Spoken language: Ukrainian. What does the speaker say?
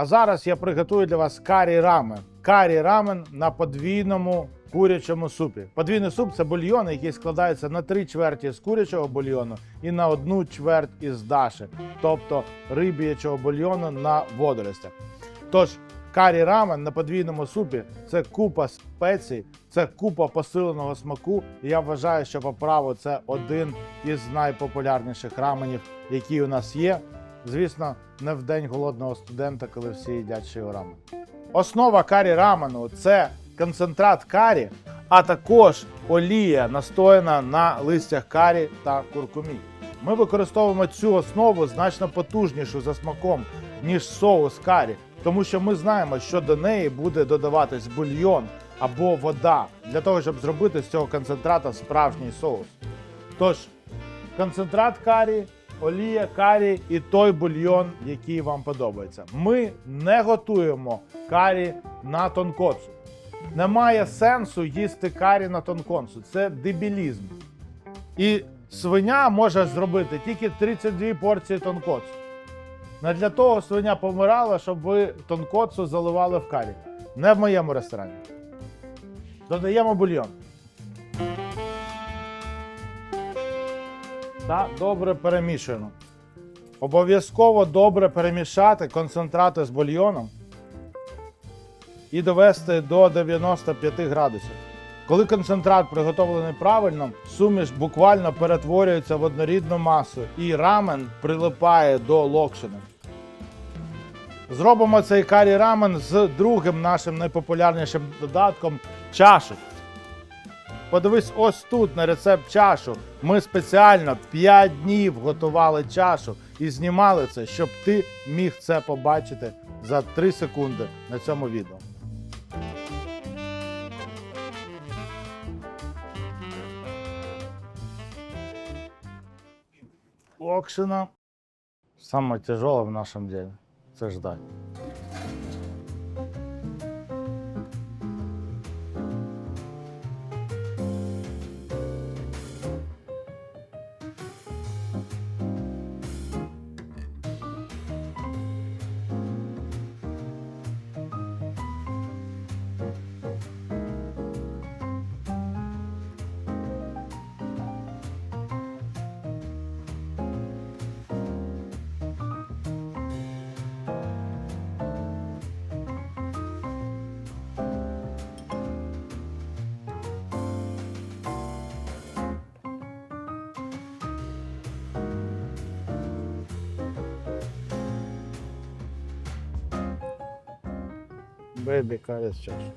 А зараз я приготую для вас карі рамен. Карі рамен на подвійному курячому супі. Подвійний суп це бульйон, який складається на три чверті з курячого бульйону і на одну чверть із даші, тобто риб'ячого бульйону на водоростях. Тож карі рамен на подвійному супі це купа спецій, це купа посиленого смаку. І я вважаю, що по праву це один із найпопулярніших раменів, які у нас є. Звісно, не в день голодного студента, коли всі їдять шиорамен. Основа карі рамену це концентрат карі, а також олія, настояна на листях карі та куркумі. Ми використовуємо цю основу значно потужнішу за смаком, ніж соус карі, тому що ми знаємо, що до неї буде додаватись бульйон або вода для того, щоб зробити з цього концентрата справжній соус. Тож, концентрат карі, олія карі і той бульйон, який вам подобається. Ми не готуємо карі на тонкоцу. Немає сенсу їсти карі на тонконцу. Це дебілізм. І свиня може зробити тільки 32 порції тонкоцу. Не для того свиня помирала, щоб ви тонкоцу заливали в карі. Не в моєму ресторані. Додаємо бульйон. Та добре перемішуємо. Обов'язково добре перемішати концентрати з бульйоном і довести до 95 градусів. Коли концентрат приготовлений правильно, суміш буквально перетворюється в однорідну масу і рамен прилипає до локшини. Зробимо цей карі рамен з другим нашим найпопулярнішим додатком чашок. Подивись ось тут на рецепт чашу. Ми спеціально 5 днів готували чашу і знімали це, щоб ти міг це побачити за 3 секунди на цьому відео. Локшина. Самое тяжелое в нашем деле. Це ждать. Бейбі карі з чашкою.